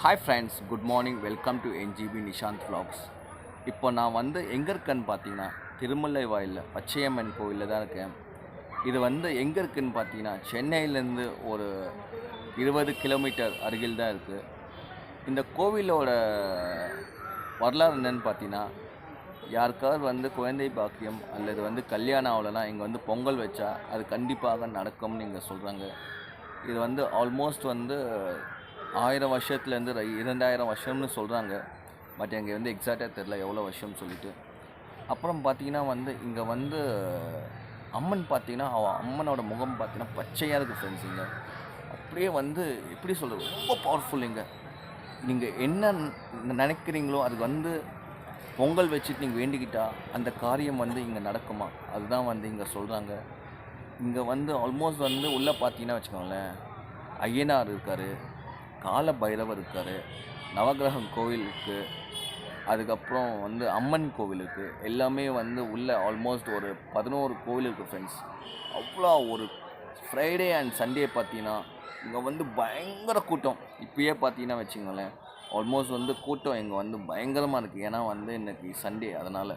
Hi friends good morning welcome to NGP Nishanth vlogs இப்போ நான் வந்து எங்கே இருக்கேன்னு பார்த்தீங்கன்னா திருமலை வாயிலில் பச்சையம்மன் கோவிலில் தான் இருக்கேன். இது வந்து எங்கே இருக்குதுன்னு பார்த்தீங்கன்னா சென்னையிலேருந்து ஒரு இருபது கிலோமீட்டர் அருகில் தான் இருக்குது இந்த கோவிலோட வரலாறு என்னன்னு பார்த்தீங்கன்னா யாருக்காவது வந்து குழந்தை பாக்கியம் அல்லது வந்து கல்யாணம் ஆகலைன்னா இங்கே வந்து பொங்கல் வச்சா அது கண்டிப்பாக நடக்கும்னு இங்கே சொல்கிறாங்க இது வந்து ஆல்மோஸ்ட் வந்து ஆயிரம் வருஷத்துலேருந்து இரண்டாயிரம் வருஷம்னு சொல்கிறாங்க பட் இங்கே வந்து எக்ஸாக்டாக தெரில எவ்வளோ வருஷம்னு சொல்லிட்டு. அப்புறம் பார்த்தீங்கன்னா வந்து இங்கே வந்து அம்மன் பார்த்தீங்கன்னா அவள் அம்மனோட முகம் பார்த்தீங்கன்னா பச்சையாக இருக்குது ஃப்ரெண்ட்ஸ் இங்கே. அப்படியே வந்து எப்படி சொல்கிறது ரொம்ப பவர்ஃபுல் இங்கே. நீங்கள் என்ன நினைக்கிறீங்களோ அது வந்து பொங்கல் வச்சுட்டு நீங்கள் வேண்டிக்கிட்டால் அந்த காரியம் வந்து இங்கே நடக்குமா? அதுதான் வந்து இங்கே சொல்கிறாங்க இங்கே வந்து ஆல்மோஸ்ட் வந்து உள்ளே பார்த்தீங்கன்னா வச்சுக்கோங்களேன் ஐயனார் இருக்கார். கால பைரவர் இருக்கார் நவகிரகம் கோவில் இருக்குது அதுக்கப்புறம் வந்து அம்மன் கோவில் இருக்குது எல்லாமே வந்து உள்ள ஆல்மோஸ்ட் ஒரு பதினோரு கோவில் இருக்குது ஃப்ரெண்ட்ஸ் அவ்வளோ ஒரு ஃப்ரைடே அண்ட் சண்டே பார்த்தீங்கன்னா இங்கே வந்து பயங்கர கூட்டம். இப்பயே பார்த்தீங்கன்னா வச்சுங்களேன் ஆல்மோஸ்ட் வந்து கூட்டம் இங்கே வந்து பயங்கரமாக இருக்குது ஏன்னா வந்து இன்றைக்கி சண்டே அதனால்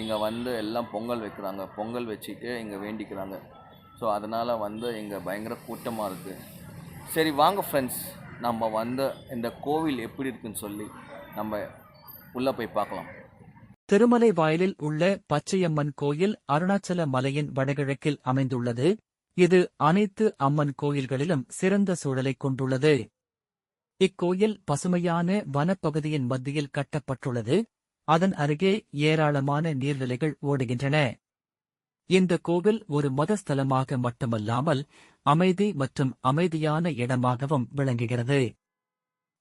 இங்கே வந்து எல்லாம் பொங்கல் வைக்கிறாங்க. பொங்கல் வச்சுட்டு இங்கே வேண்டிக்கிறாங்க. ஸோ அதனால் வந்து இங்கே பயங்கர கூட்டமாக இருக்குது சரி வாங்க ஃப்ரெண்ட்ஸ் நம்ம வந்த இந்த கோவில் எப்படி இருக்குன்னு சொல்லி நம்ம உள்ளே போய் பார்க்கலாம். திருமலை வாயிலில் உள்ள பச்சையம்மன் கோயில் அருணாச்சல மலையின் வடகிழக்கில் அமைந்துள்ளது. இது அனைத்து அம்மன் கோயில்களிலும் சிறந்த சூழலைக் கொண்டுள்ளது. இக்கோயில் பசுமையான வனப்பகுதியின் மத்தியில் கட்டப்பட்டுள்ளது. அதன் அருகே ஏராளமான நீர்நிலைகள் ஓடுகின்றன. இந்த கோவில் ஒரு மதஸ்தலமாக மட்டுமல்லாமல் அமைதி மற்றும் அமைதியான இடமாகவும் விளங்குகிறது.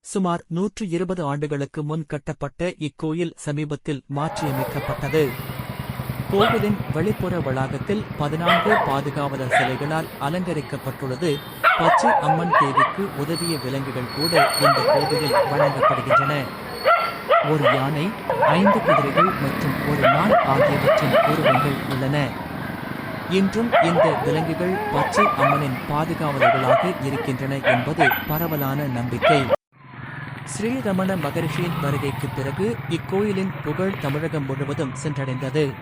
சுமார் நூற்று இருபது ஆண்டுகளுக்கு முன் கட்டப்பட்ட இக்கோயில் சமீபத்தில் மாற்றியமைக்கப்பட்டது. கோவிலின் வெளிப்புற வளாகத்தில் பதினான்கு பாதுகாவலர் சிலைகளால் அலங்கரிக்கப்பட்டுள்ளது. பச்சை அம்மன் தேவிக்கு உதவிய விலங்குகள் கூட இந்த கோவிலில் வழங்கப்படுகின்றன. ஒரு யானை ஐந்து குதிரைகள் மற்றும் ஒரு நாள் ஆகியவற்றின் உருவங்கள் உள்ளன. இன்றும் இந்த விலங்குகள் பச்சை அம்மனின் பாதுகாவலர்களாக இருக்கின்றன என்பது பரவலான நம்பிக்கை. ஸ்ரீரமண மகரிஷியின் வருகைக்கு பிறகு இக்கோயிலின் புகழ் தமிழகம் முழுவதும் சென்றடைந்தது.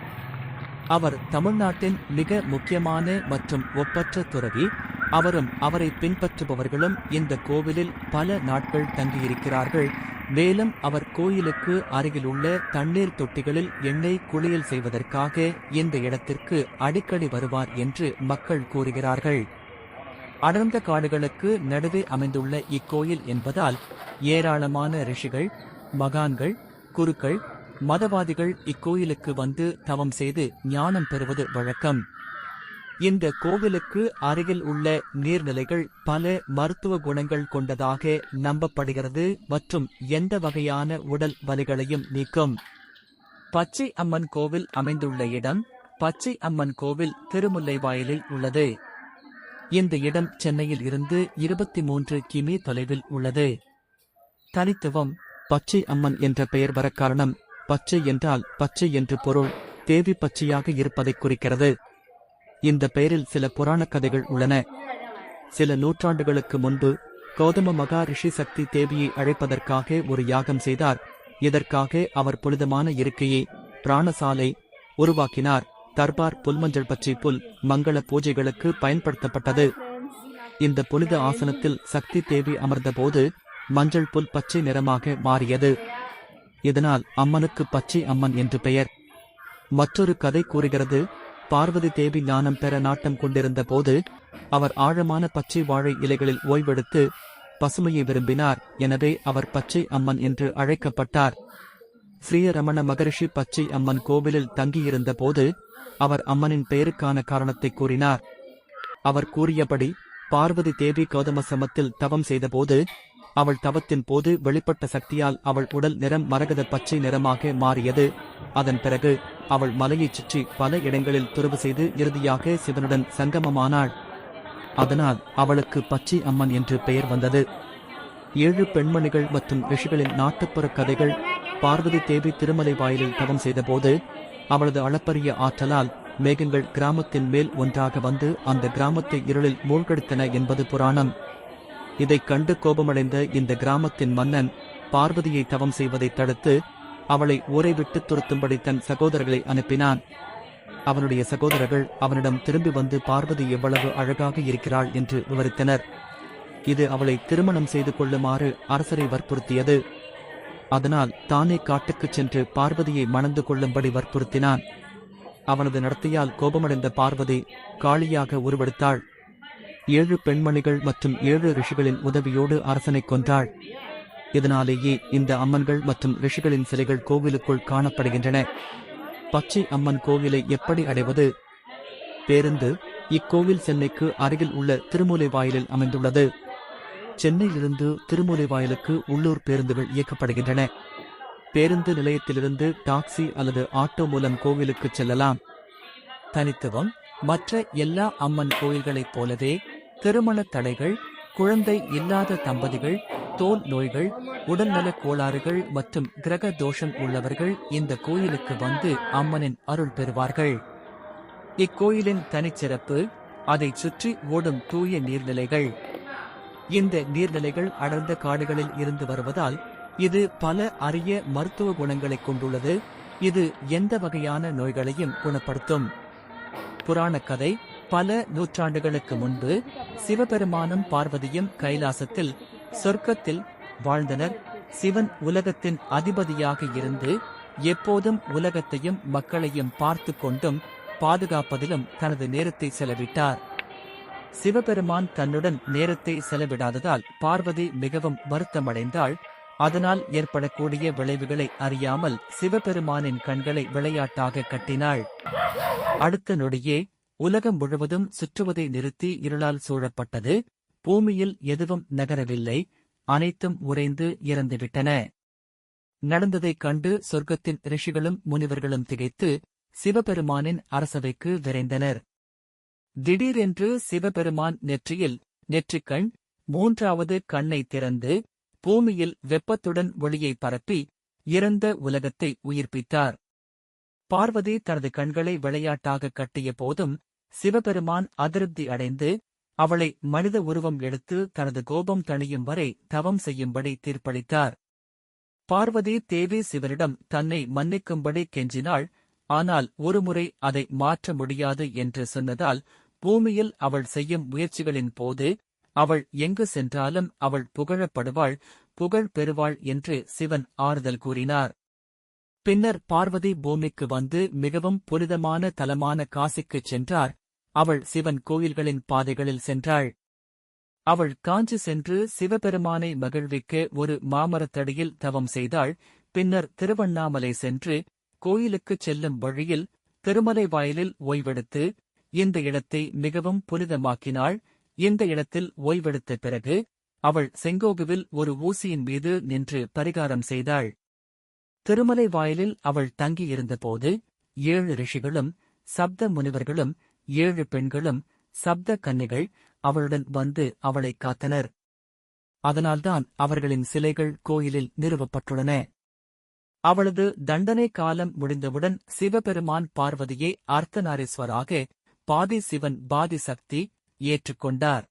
அவர் தமிழ்நாட்டின் மிக முக்கியமான மற்றும் ஒப்பற்ற துறவி. அவரும் அவரை பின்பற்றுபவர்களும் இந்த கோவிலில் பல நாட்கள் தங்கியிருக்கிறார்கள். மேலும் அவர் கோயிலுக்கு அருகிலுள்ள தண்ணீர் தொட்டிகளில் எண்ணெய் குளியல் செய்வதற்காக இந்த இடத்திற்கு அடிக்கடி வருவார் என்று மக்கள் கூறுகிறார்கள். அடர்ந்த காடுகளுக்கு நடுவே அமைந்துள்ள இக்கோயில் என்பதால் ஏராளமான ரிஷிகள் மகான்கள் குருக்கள் மதவாதிகள் இக்கோயிலுக்கு வந்து தவம் செய்து ஞானம் பெறுவது வழக்கம். இந்த கோவிலுக்கு அருகில் உள்ள நீர்நிலைகள் பல மருத்துவ குணங்கள் கொண்டதாக நம்பப்படுகிறது மற்றும் எந்த வகையான உடல் வலிகளையும் நீக்கும். பச்சை அம்மன் கோவில் அமைந்துள்ள இடம் பச்சை அம்மன் கோவில் திருமுல்லைவாயலில் உள்ளது. இந்த இடம் சென்னையில் இருந்து இருபத்தி மூன்று கிமி தொலைவில் உள்ளது. தனித்துவம் பச்சை அம்மன் என்ற பெயர் வர காரணம் பச்சை என்றால் பச்சை என்று பொருள் தேவி பச்சையாக இருப்பதைக் குறிக்கிறது. இந்த பெயரில் சில புராணக் கதைகள் உள்ளன. சில நூற்றாண்டுகளுக்கு முன்பு கௌதம மகா ரிஷி சக்தி தேவியை அழைப்பதற்காக ஒரு யாகம் செய்தார். இதற்காக அவர் புனிதமான இருக்கையை பிராணசாலை உருவாக்கினார். தர்பார் புல்மஞ்சள் பச்சை புல் மங்கள பூஜைகளுக்கு பயன்படுத்தப்பட்டது. இந்த புனித ஆசனத்தில் சக்தி தேவி அமர்ந்தபோது மஞ்சள் புல் பச்சை நிறமாக மாறியது. இதனால் அம்மனுக்கு பச்சை அம்மன் என்று பெயர். மற்றொரு கதை கூறுகிறது. பார்வதி தேவி ஞானம் பெற நாட்டம் கொண்டிருந்த போது அவர் ஆழமான பச்சை வாழை இலைகளில் ஓய்வெடுத்து பசுமையை விரும்பினார். எனவே அவர் பச்சை அம்மன் என்று அழைக்கப்பட்டார். ஸ்ரீரமண மகரிஷி பச்சை அம்மன் கோவிலில் தங்கியிருந்த போது அவர் அம்மனின் பெயருக்கான காரணத்தை கூறினார். அவர் கூறியபடி பார்வதி தேவி கௌதம சமத்தில் தவம் செய்தபோது அவள் தவத்தின் போது வெளிப்பட்ட சக்தியால் அவள் உடல் நிறம் மரகத பச்சை நிறமாக மாறியது. அதன் பிறகு அவள் மலையைச் சுற்றி பல இடங்களில் துறவு செய்து இறுதியாக சிவனுடன் சங்கமமானாள். அதனால் அவளுக்கு பச்சை அம்மன் என்று பெயர் வந்தது. ஏழு பெண்மணிகள் மற்றும் ரிஷிகளின் நாட்டுப்புற கதைகள் பார்வதி தேவி திருமலை வாயிலில் தவம் செய்தபோது அவளது அளப்பரிய ஆற்றலால் மேகங்கள் கிராமத்தின் மேல் ஒன்றாக வந்து அந்த கிராமத்தை இருளில் மூழ்கடித்தன என்பது புராணம். இதைக் கண்டு கோபமடைந்த இந்த கிராமத்தின் மன்னன் பார்வதியை தவம் செய்வதை தடுத்து அவளை ஊரை விட்டு துரத்தும்படி தன் சகோதரர்களை அனுப்பினான். அவனுடைய சகோதரர்கள் அவனிடம் திரும்பி வந்து பார்வதி எவ்வளவு அழகாக இருக்கிறாள் என்று விவரித்தனர். இது அவளை திருமணம் செய்து கொள்ளுமாறு அரசரை வற்புறுத்தியது. அதனால் தானே காட்டுக்குச் சென்று பார்வதியை மணந்து கொள்ளும்படி வற்புறுத்தினான். அவனது நடத்தையால் கோபமடைந்த பார்வதி காளியாக உருவெடுத்தாள். ஏழு பெண்மணிகள் மற்றும் ஏழு ரிஷிகளின் உதவியோடு அரசனை கொன்றாள். இதனாலேயே இந்த அம்மன்கள் மற்றும் ரிஷிகளின் சிலைகள் கோவிலுக்குள் காணப்படுகின்றன. பச்சை அம்மன் கோவிலை எப்படி அடைவது? பேருந்து இக்கோவில் சென்னைக்கு அருகில் உள்ள திருமூலை வாயிலில் அமைந்துள்ளது. சென்னையிலிருந்து திருமூலை வாயிலுக்கு உள்ளூர் பேருந்துகள் இயக்கப்படுகின்றன. பேருந்து நிலையத்திலிருந்து டாக்ஸி அல்லது ஆட்டோ மூலம் கோவிலுக்கு செல்லலாம். தனித்துவம் மற்ற எல்லா அம்மன் கோயில்களைப் போலவே திருமண தடைகள் குழந்தை இல்லாத தம்பதிகள் தோல் நோய்கள் உடல்நலக் கோளாறுகள் மற்றும் கிரக தோஷம் உள்ளவர்கள் இந்த கோயிலுக்கு வந்து அம்மனின் அருள் பெறுவார்கள். இக்கோயிலின் தனிச்சிறப்பு அதைச் சுற்றி ஓடும் தூய நீர்நிலைகள். இந்த நீர்நிலைகள் அடர்ந்த காடுகளில் இருந்து வருவதால் இது பல அரிய மருத்துவ குணங்களைக் கொண்டுள்ளது. இது எந்த வகையான நோய்களையும் குணப்படுத்தும். புராணக் கதை பல நூற்றாண்டுகளுக்கு முன்பு சிவபெருமானும் பார்வதியும் கைலாசத்தில் சொர்க்கத்தில் வாழ்ந்தனர். சிவன் உலகத்தின் அதிபதியாக இருந்து எப்போதும் உலகத்தையும் மக்களையும் பார்த்து கொண்டும் பாதுகாப்பதிலும் தனது நேரத்தை செலவிட்டார். சிவபெருமான் தன்னுடன் நேரத்தை செலவிடாததால் பார்வதி மிகவும் வருத்தமடைந்தாள். அதனால் ஏற்படக்கூடிய விளைவுகளை அறியாமல் சிவபெருமானின் கண்களை விளையாட்டாக கட்டினாள். அடுத்த நொடியே உலகம் முழுவதும் சுற்றுவதை நிறுத்தி இருளால் சூழப்பட்டது. பூமியில் எதுவும் நகரவில்லை அனைத்தும் உறைந்து இறந்துவிட்டன. நடந்ததைக் கண்டு சொர்க்கத்தின் ரிஷிகளும் முனிவர்களும் திகைத்து சிவபெருமானின் அரசவைக்கு விரைந்தனர். திடீரென்று சிவபெருமான் நெற்றியில் நெற்றிக்கண் மூன்றாவது கண்ணை திறந்து பூமியில் வெப்பத்துடன் ஒளியை பரப்பி இறந்த உலகத்தை உயிர்ப்பித்தார். பார்வதி தனது கண்களை விளையாட்டாக கட்டிய போதும் சிவபெருமான் அதிருப்தி அடைந்து அவளை மனித உருவம் எடுத்து தனது கோபம் தணியும் வரை தவம் செய்யும்படி தீர்ப்பளித்தார். பார்வதி தேவி சிவனிடம் தன்னை மன்னிக்கும்படி கெஞ்சினாள். ஆனால் ஒருமுறை அதை மாற்ற முடியாது என்று சொன்னதால் பூமியில் அவள் செய்யும் முயற்சிகளின் போது அவள் எங்கு சென்றாலும் அவள் புகழப்படுவாள் புகழ் பெறுவாள் என்று சிவன் ஆறுதல் கூறினார். பின்னர் பார்வதி பூமிக்கு வந்து மிகவும் புனிதமான தலமான காசிக்குச் சென்றார். அவள் சிவன் கோயில்களின் பாதைகளில் சென்றாள். அவள் காஞ்சி சென்று சிவபெருமானை மகிழ்விக்க ஒரு மாமரத்தடியில் தவம் செய்தாள். பின்னர் திருவண்ணாமலை சென்று கோயிலுக்குச் செல்லும் வழியில் திருமலை வாயிலில் ஓய்வெடுத்து இந்த இடத்தை மிகவும் புனிதமாக்கினாள். இந்த இடத்தில் ஓய்வெடுத்த பிறகு அவள் செங்கோகுவில் ஒரு ஊசியின் மீது நின்று பரிகாரம் செய்தாள். திருமலை வாயிலில் அவள் தங்கியிருந்தபோது ஏழு ரிஷிகளும் சப்த முனிவர்களும் ஏழு பெண்களும் சப்த கன்னிகள் அவளுடன் வந்து அவளைக் காத்தனர். அதனால்தான் அவர்களின் சிலைகள் கோயிலில் நிறுவப்பட்டுள்ளன. அவளது தண்டனை காலம் முடிந்தவுடன் சிவபெருமான் பார்வதியை அர்த்தநாரீஸ்வராக பாதி சிவன் பாதி சக்தி ஏற்றுக்கொண்டார்.